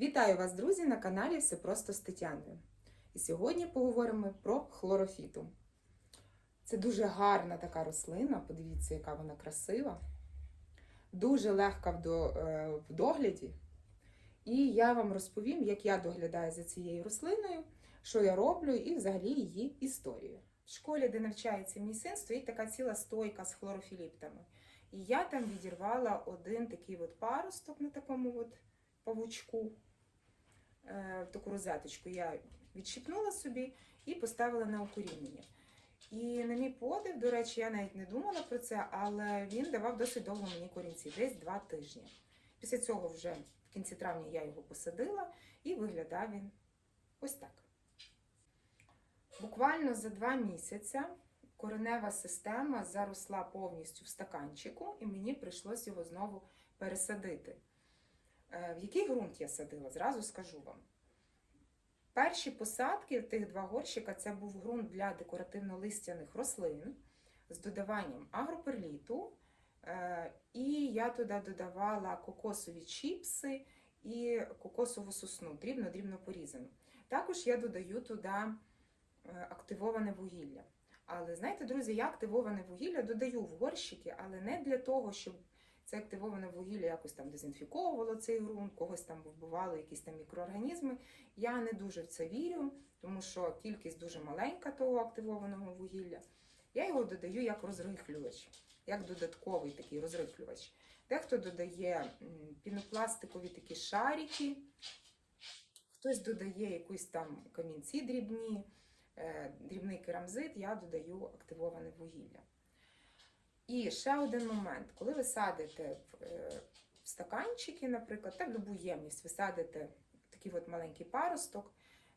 Вітаю вас, друзі, на каналі Все просто з Тетяною. І сьогодні поговоримо про хлорофіту. Це дуже гарна така рослина, подивіться, яка вона красива, дуже легка е, в догляді. І я вам розповім, як я доглядаю за цією рослиною, що я роблю і взагалі її історію. В школі, де навчається мій син, стоїть така ціла стойка з хлорофіліптами. І я там відірвала один такий от паросток на такому от павучку, таку розеточку я відщипнула собі і поставила на укорінення. І на мій подив, до речі, я навіть не думала про це, але він давав досить довго мені корінці, десь два тижні. Після цього вже в кінці травня я його посадила і виглядав він ось так. Буквально за два місяці коренева система заросла повністю в стаканчику, і мені прийшлось його знову пересадити. Е, В який ґрунт я садила, зразу скажу вам. Перші посадки тих два горщика це був ґрунт для декоративно-листяних рослин з додаванням агроперліту. Е, І я туди додавала кокосові чіпси і кокосову сосну, дрібно-дрібно порізану. Також я додаю туди е, активоване вугілля. Але знаєте, друзі, я активоване вугілля додаю в горщики, але не для того, щоб це активоване вугілля якось там дезінфіковувало цей ґрунт, когось там вбивало якісь там мікроорганізми. Я не дуже в це вірю, тому що кількість дуже маленька того активованого вугілля. Я його додаю як розрихлювач, як додатковий такий розрихлювач. Дехто додає пінопластикові такі шарики, хтось додає якісь там камінці дрібні, е, дрібний керамзит, я додаю активоване вугілля. І ще один момент, коли ви садите в, е, стаканчики, наприклад, та в любу ємність, ви садите такий от маленький паросток,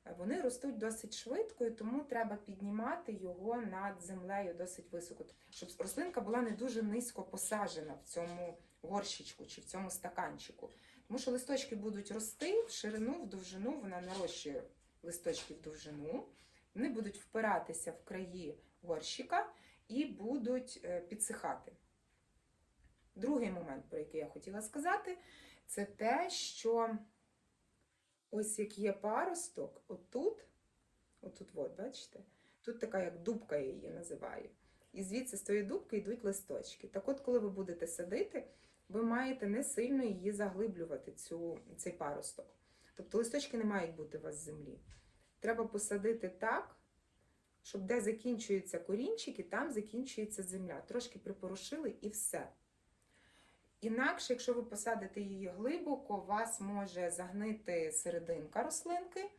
е, вони ростуть досить швидко, і тому треба піднімати його над землею досить високо, щоб рослинка була не дуже низько посаджена в цьому горщичку чи в цьому стаканчику. Тому що листочки будуть рости в ширину, в довжину, вона нарощує листочки в довжину, вони будуть впиратися в краї горщика і будуть е, підсихати. Другий момент, про який я хотіла сказати, це те, що ось як є паросток, отут, отут, от, бачите, тут така як дубка я її називаю. І звідси з тої дубки йдуть листочки. Так от, коли ви будете садити, ви маєте не сильно її заглиблювати, цю, цей паросток. Тобто листочки не мають бути у вас з землі. Треба посадити так, щоб де закінчуються корінчики, там закінчується земля. Трошки припорошили і все. Інакше, якщо ви посадите її глибоко, вас може загнити серединка рослинки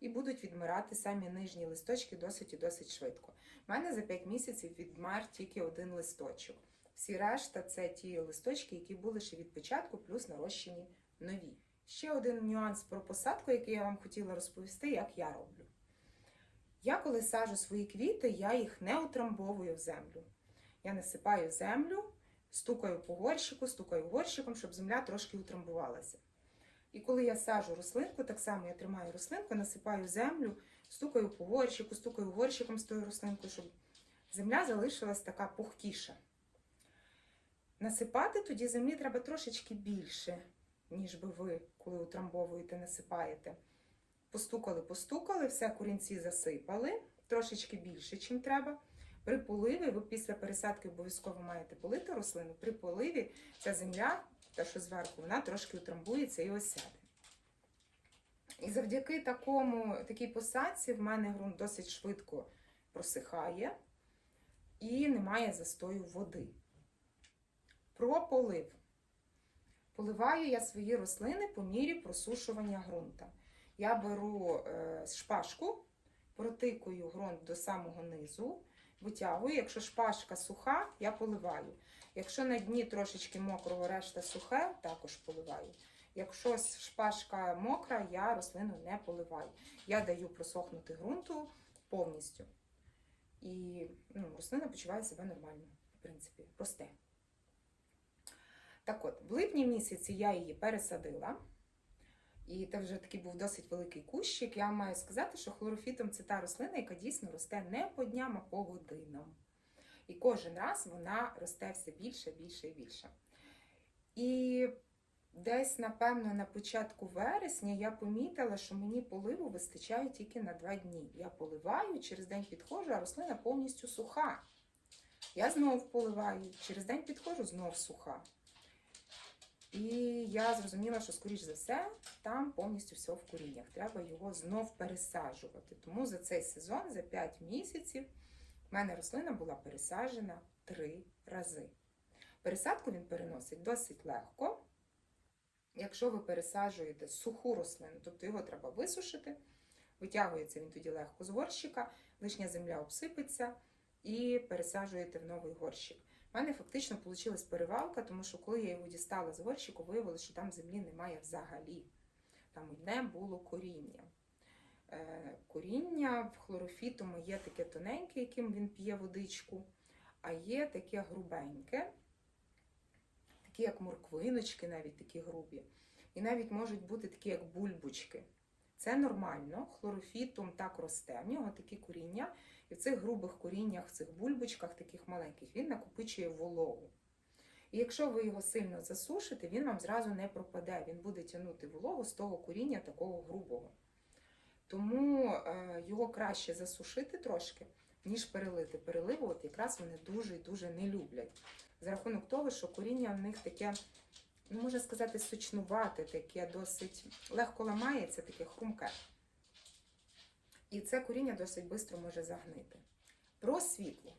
і будуть відмирати самі нижні листочки досить і досить швидко. У мене за 5 місяців відмер тільки один листочок. Всі решта це ті листочки, які були ще від початку, плюс нарощені нові. Ще один нюанс про посадку, який я вам хотіла розповісти, як я роблю. Я коли сажу свої квіти, я їх не утрамбовую в землю. Я насипаю землю, стукаю по горщику, стукаю горщиком, щоб земля трошки утрамбувалася. І коли я сажу рослинку, так само я тримаю рослинку, насипаю землю, стукаю по горщику, стукаю горщиком з тою рослинкою, щоб земля залишилась така пухкіша. Насипати тоді землі треба трошечки більше, ніж би ви, коли утрамбовуєте, насипаєте. Постукали, постукали, все корінці засипали, трошечки більше, чим треба. При поливі, ви після пересадки обов'язково маєте полити рослину. При поливі ця земля, та що зверху, вона трошки утрамбується і осяде. І завдяки такому, такій посадці в мене ґрунт досить швидко просихає і немає застою води. Про полив. Поливаю я свої рослини по мірі просушування ґрунта. Я беру е, шпажку, протикую ґрунт до самого низу, витягую. Якщо шпажка суха, я поливаю. Якщо на дні трошечки мокрого, решта сухе, також поливаю. Якщо шпажка мокра, я рослину не поливаю. Я даю просохнути ґрунту повністю. І ну, рослина почуває себе нормально, в принципі, росте. Так от, в липні місяці я її пересадила. І це вже такий був досить великий кущик. Я маю сказати, що хлорофітом це та рослина, яка дійсно росте не по дням, а по годинам. І кожен раз вона росте все більше, більше і більше. І Десь, напевно, на початку вересня я помітила, що мені поливу вистачає тільки на два дні. Я поливаю, через день підходжу, а рослина повністю суха. Я знов поливаю, через день підходжу, знов суха. І я зрозуміла, що, скоріш за все, там повністю все в коріннях. Треба його знов пересаджувати. Тому за цей сезон, за 5 місяців, в мене рослина була пересаджена три рази. Пересадку він переносить досить легко. Якщо ви пересаджуєте суху рослину, тобто його треба висушити, витягується він тоді легко з горщика, лишня земля обсипеться і пересаджуєте в новий горщик. У мене фактично вийшла перевалка, тому що коли я його дістала з горщику, виявилося, що там землі немає взагалі. Там одне було коріння. Е, Коріння в хлорофітому є таке тоненьке, яким він п'є водичку, а є таке грубеньке, такі як морквиночки, навіть такі грубі. І навіть можуть бути такі, як бульбочки. Це нормально, хлорофітум так росте. В нього такі коріння, і в цих грубих коріннях, в цих бульбочках, таких маленьких, він накопичує вологу. І якщо ви його сильно засушите, він вам зразу не пропаде. Він буде тягнути вологу з того коріння такого грубого. Тому е, його краще засушити трошки, ніж перелити. Переливу от якраз вони дуже і дуже не люблять. За рахунок того, що коріння в них таке, ну можна сказати, сочнувате, таке досить легко ламається, таке хрумке. І це коріння досить швидко може загнити. Про світло.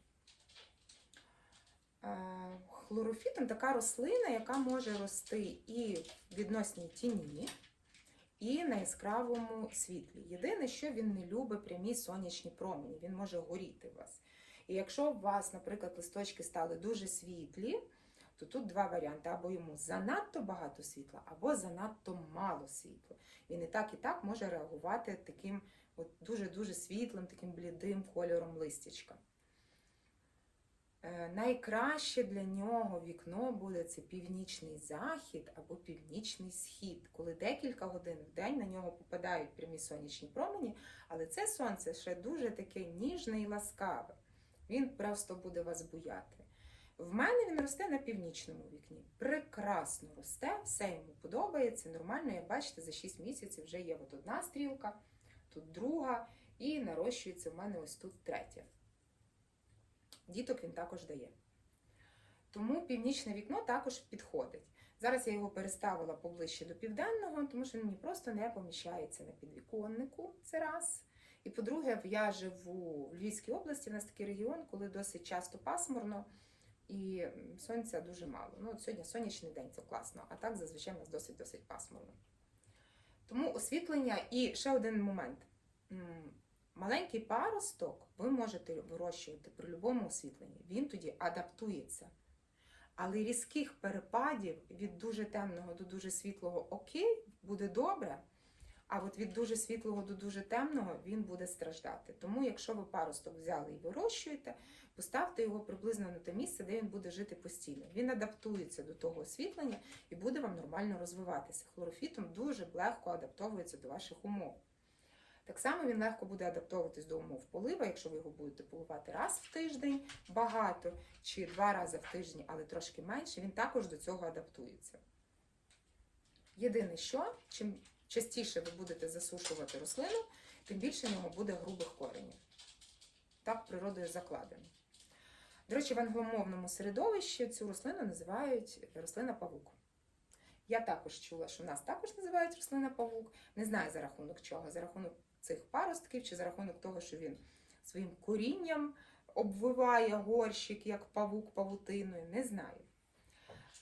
Е, Хлорофітом така рослина, яка може рости і в відносній тіні, і на яскравому світлі. Єдине, що він не любить прямі сонячні промені, він може горіти у вас. І якщо у вас, наприклад, листочки стали дуже світлі, то тут два варіанти: або йому занадто багато світла, або занадто мало світла. Він і так, і так може реагувати таким от дуже-дуже світлим, таким блідим кольором листячка. Е, Найкраще для нього вікно буде це північний захід або північний схід, коли декілька годин в день на нього попадають прямі сонячні промені, але це сонце ще дуже таке ніжне і ласкаве. Він просто буде вас буяти. В мене він росте на північному вікні. Прекрасно росте, все йому подобається. Нормально, як бачите, за 6 місяців вже є от одна стрілка, тут друга, і нарощується в мене ось тут третя. Діток він також дає. Тому північне вікно також підходить. Зараз я його переставила поближче до південного, тому що він мені просто не поміщається на підвіконнику. Це раз. І по-друге, я живу в Львівській області, у нас такий регіон, коли досить часто пасмурно і сонця дуже мало. Ну, от сьогодні сонячний день, це класно, а так зазвичай у нас досить-досить пасмурно. Тому освітлення і ще один момент. Маленький паросток ви можете вирощувати при будь-якому освітленні. Він тоді адаптується. Але різких перепадів від дуже темного до дуже світлого окей, буде добре. А от від дуже світлого до дуже темного він буде страждати. Тому, якщо ви паросток взяли і вирощуєте, поставте його приблизно на те місце, де він буде жити постійно. Він адаптується до того освітлення і буде вам нормально розвиватися. Хлорофітом дуже легко адаптовується до ваших умов. Так само він легко буде адаптовуватись до умов полива, якщо ви його будете поливати раз в тиждень багато, чи два рази в тиждень, але трошки менше, він також до цього адаптується. Єдине, що чим частіше ви будете засушувати рослину, тим більше в нього буде грубих коренів. Так природою закладено. До речі, в англомовному середовищі цю рослину називають рослина павук. Я також чула, що в нас також називають рослина павук. Не знаю за рахунок чого, за рахунок цих паростків, чи за рахунок того, що він своїм корінням обвиває горщик, як павук павутиною, не знаю.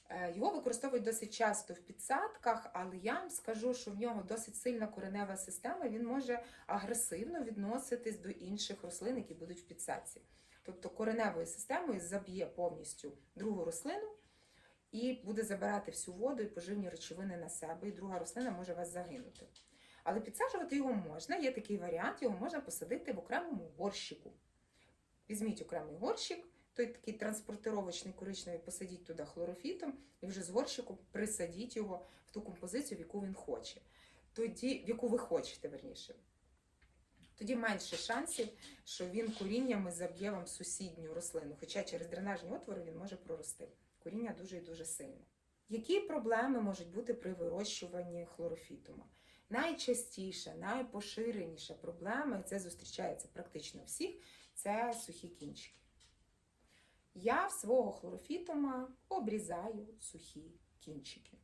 Е, Його використовують досить часто в підсадках, але я вам скажу, що в нього досить сильна коренева система, він може агресивно відноситись до інших рослин, які будуть в підсадці. Тобто кореневою системою заб'є повністю другу рослину і буде забирати всю воду і поживні речовини на себе, і друга рослина може вас загинути. Але підсаджувати його можна, є такий варіант, його можна посадити в окремому горщику. Візьміть окремий горщик, той такий транспортировочний коричневий, посадіть туди хлорофітом і вже з горщику присадіть його в ту композицію, в яку він хоче. Тоді, в яку ви хочете, верніше. Тоді менше шансів, що він коріннями заб'є вам сусідню рослину. Хоча через дренажні отвори він може прорости. Коріння дуже і дуже сильне. Які проблеми можуть бути при вирощуванні хлорофітума? Найчастіша, найпоширеніша проблема, і це зустрічається практично всіх, це сухі кінчики. Я в свого хлорофітума обрізаю сухі кінчики.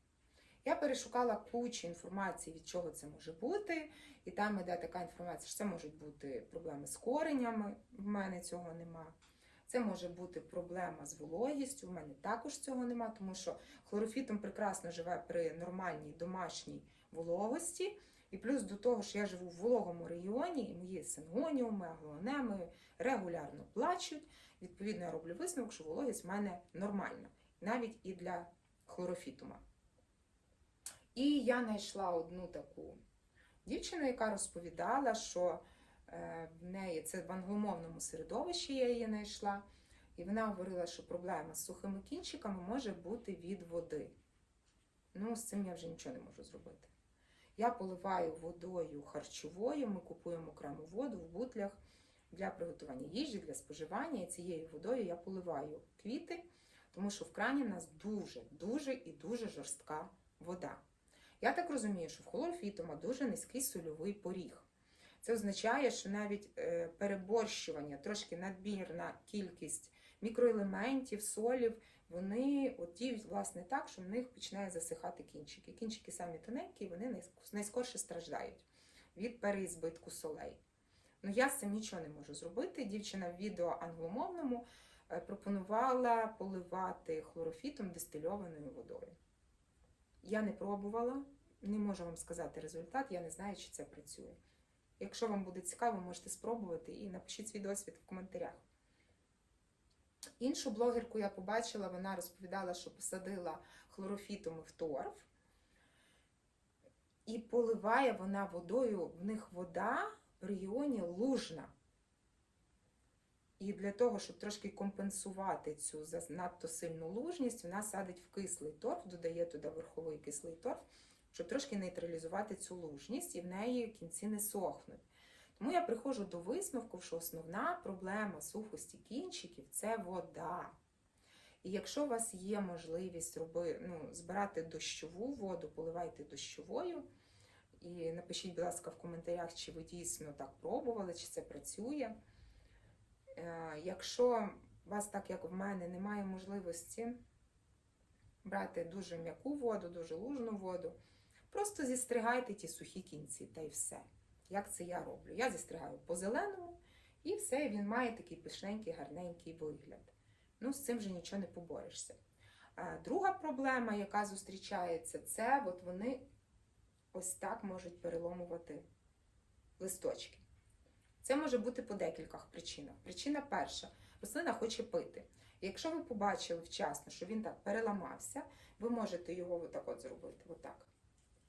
Я перешукала кучу інформації, від чого це може бути, і там іде така інформація, що це можуть бути проблеми з коренями, в мене цього нема. Це може бути проблема з вологістю, в мене також цього нема, тому що хлорофітом прекрасно живе при нормальній домашній вологості. І плюс до того, що я живу в вологому регіоні, і мої сингоніуми, аглонеми регулярно плачуть. Відповідно, я роблю висновок, що вологість в мене нормальна, навіть і для хлорофітума. І я знайшла одну таку дівчину, яка розповідала, що е, в неї це в англомовному середовищі я її знайшла, і вона говорила, що проблема з сухими кінчиками може бути від води. Ну, з цим я вже нічого не можу зробити. Я поливаю водою харчовою, ми купуємо окрему воду в бутлях для приготування їжі, для споживання. І цією водою я поливаю квіти, тому що в крані в нас дуже, дуже і дуже жорстка вода. Я так розумію, що в хлорофітома дуже низький сольовий поріг. Це означає, що навіть е, переборщування, трошки надмірна кількість мікроелементів, солів, вони от діють власне так, що в них починає засихати кінчики. Кінчики самі тоненькі, вони найскорше страждають від переізбитку солей. Ну я з цим нічого не можу зробити. Дівчина в відео англомовному е, пропонувала поливати хлорофітом дистильованою водою. Я не пробувала, не можу вам сказати результат, я не знаю, чи це працює. Якщо вам буде цікаво, можете спробувати і напишіть свій досвід в коментарях. Іншу блогерку я побачила, вона розповідала, що посадила хлорофітом в торф. І поливає вона водою, в них вода регіоні лужна. І для того, щоб трошки компенсувати цю надто сильну лужність, вона садить в кислий торф, додає туди верховий кислий торф, щоб трошки нейтралізувати цю лужність, і в неї кінці не сохнуть. Тому я приходжу до висновку, що основна проблема сухості кінчиків це вода. І якщо у вас є можливість роби, ну, збирати дощову воду, поливайте дощовою. І напишіть, будь ласка, в коментарях, чи ви дійсно так пробували, чи це працює. Е, Якщо у вас, так як в мене, немає можливості брати дуже м'яку воду, дуже лужну воду, просто зістригайте ті сухі кінці та й все. Як це я роблю? Я зістригаю по зеленому і все, він має такий пишненький, гарненький вигляд. Ну, з цим вже нічого не поборешся. Е, Друга проблема, яка зустрічається, це от вони ось так можуть переломувати листочки. Це може бути по декількох причинах. Причина перша рослина хоче пити. Якщо ви побачили вчасно, що він так переламався, ви можете його отак от зробити. Отак.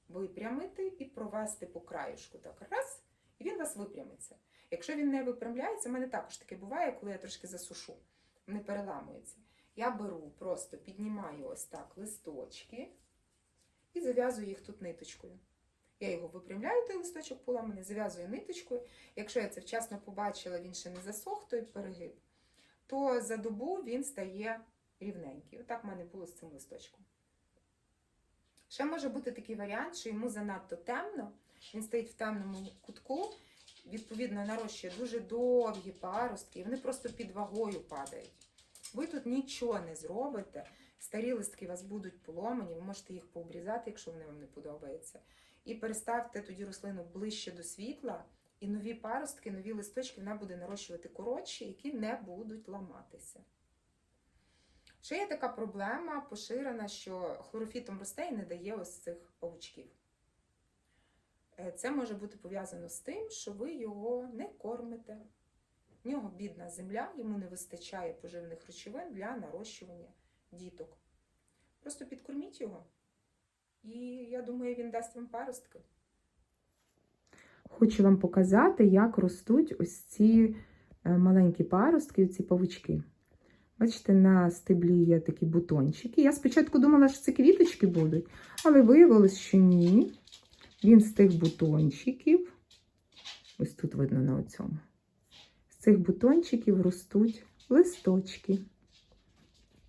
Випрямити і провести по краюшку. Так, раз, і він у вас випрямиться. Якщо він не випрямляється, в мене також таке буває, коли я трошки засушу, не переламується. Я беру, просто піднімаю ось так листочки і зав'язую їх тут ниточкою. Я його випрямляю, той листочок поламаний, зав'язую ниточкою. Якщо я це вчасно побачила, він ще не засох, той перегиб, то за добу він стає рівненький. Отак в мене було з цим листочком. Ще може бути такий варіант, що йому занадто темно, він стоїть в темному кутку, відповідно, нарощує дуже довгі паростки, і вони просто під вагою падають. Ви тут нічого не зробите. Старі листки у вас будуть поломані, ви можете їх пообрізати, якщо вони вам не подобаються. І переставте тоді рослину ближче до світла, і нові паростки, нові листочки вона буде нарощувати коротші, які не будуть ламатися. Ще є така проблема поширена, що хлорофітом росте і не дає ось цих павучків. Е, Це може бути пов'язано з тим, що ви його не кормите. В нього бідна земля, йому не вистачає поживних речовин для нарощування діток. Просто підкорміть його. І я думаю, він дасть вам паростки. Хочу вам показати, як ростуть ось ці е, маленькі паростки, ці павучки. Бачите, на стеблі є такі бутончики. Я спочатку думала, що це квіточки будуть, але виявилось, що ні. Він з тих бутончиків, ось тут видно на оцьому, з цих бутончиків ростуть листочки.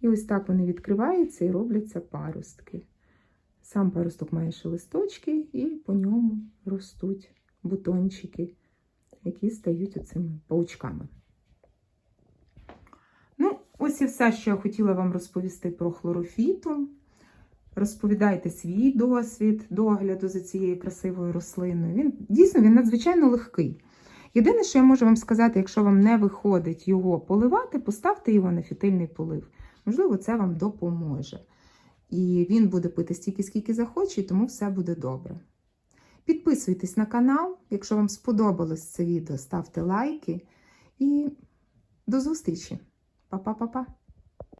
І ось так вони відкриваються і робляться паростки. Сам паросток має ще листочки, і по ньому ростуть бутончики, які стають оцими паучками. Ну, ось і все, що я хотіла вам розповісти про хлорофіту. Розповідайте свій досвід догляду за цією красивою рослиною. Він дійсно він надзвичайно легкий. Єдине, що я можу вам сказати, якщо вам не виходить його поливати, поставте його на фітильний полив. Можливо, це вам допоможе. І він буде пити стільки, скільки захоче, і тому все буде добре. Підписуйтесь на канал, якщо вам сподобалось це відео, ставте лайки. І до зустрічі! Па-па-па-па!